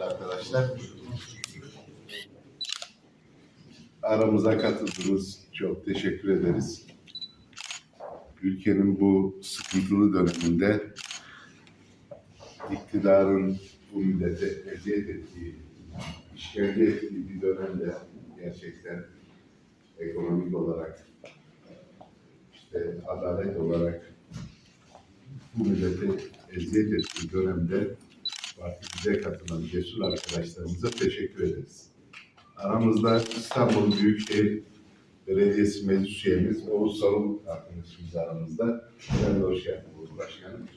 arkadaşlar. Aramıza katıldınız. Çok teşekkür ederiz. Ülkenin bu sıkıntılı döneminde iktidarın bu millete eziyet ettiği, işkence ettiği bir dönemde gerçekten ekonomik olarak işte adalet olarak bu millete eziyet ettiği dönemde partimize katılan cesur arkadaşlarımıza teşekkür ederiz. Aramızda İstanbul Büyükşehir Belediyesi Meclis Üyemiz Oğuz Sarıl arkadaşımız aramızda. Ben de hoş geldin Oğuz Başkanım.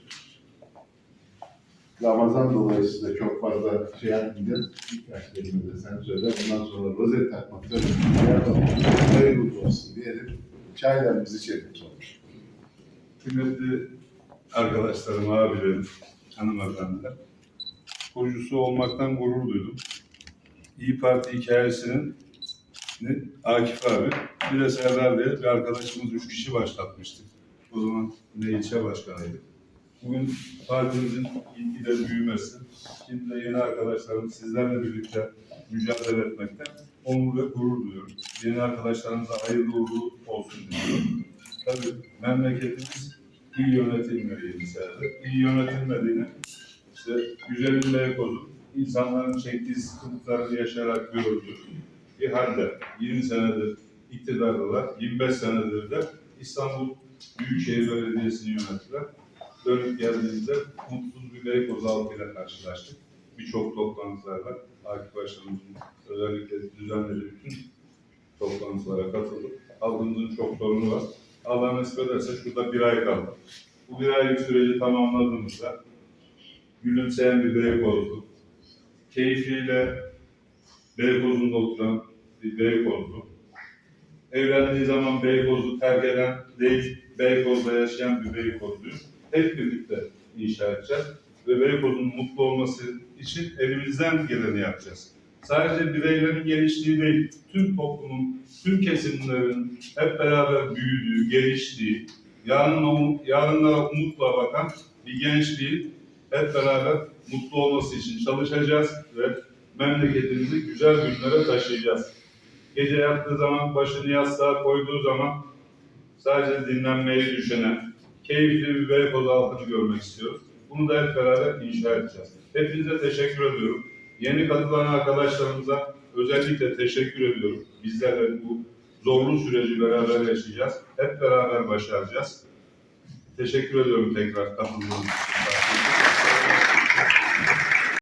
Ramazan dolayısıyla çok fazla şey yapmayacağız. Birkaç kelime de sen söyle. Ondan sonra rozet takmak. Hayırlı olsun diyelim. Çaylarımızı içelim sonra. Kıymetli arkadaşlarım, abilerim, hanımefendiler. Kurucusu olmaktan gurur duydum. İyi Parti hikayesinin? Akif abi, bir de Serdar diye bir arkadaşımız üç kişi başlatmıştık. O zaman ne ilçe başkanıydı. Bugün partimizin ilgiyle büyümesi, şimdi de yeni arkadaşlarım sizlerle birlikte mücadele etmekten onur ve gurur duyuyorum. Yeni arkadaşlarımıza hayırlı uğurlu olsun diliyorum. Tabii memleketimiz iyi yönetilmeliği meselede. İyi yönetilmediğini işte güzelim Beykoz'un insanların çektiği sıkıntıları yaşayarak gördüğü bir halde 20 senedir iktidardalar, 25 senedir de İstanbul Büyükşehir Belediyesi'ni yönettiler. Dönüp geldiğimizde mutsuz bir Beykoz halkıyla karşılaştık. Birçok toplantılarla Akif Başkanımızın özellikle düzenlediği bütün toplantılara katıldık. Halkımızın çok sorunu var. Allah nasip ederse şurada bir ay kaldı. Bu bir aylık süreci tamamladığımızda gülümseyen bir Beykozlu, keyfiyle Beykoz'unda oturan bir Beykozlu, evlendiği zaman Beykoz'u terk eden değil, Beykoz'da yaşayan bir Beykozluyu hep birlikte inşa edeceğiz. Ve Beykoz'un mutlu olması için elimizden geleni yapacağız. Sadece bireylerin geliştiği değil, tüm toplumun, tüm kesimlerin hep beraber büyüdüğü, geliştiği, yarın yarınlara umutla bakan bir gençliğin hep beraber mutlu olması için çalışacağız ve memleketimizi güzel günlere taşıyacağız. Gece yattığı zaman, başını yastığa koyduğu zaman sadece dinlenmeyi düşünen, keyifli bir Beykoz halkını görmek istiyoruz. Bunu da hep beraber inşa edeceğiz. Hepinize teşekkür ediyorum. Yeni katılan arkadaşlarımıza özellikle teşekkür ediyorum. Bizlerle bu zorlu süreci beraber yaşayacağız. Hep beraber başaracağız. Teşekkür ediyorum tekrar katıldığınız için.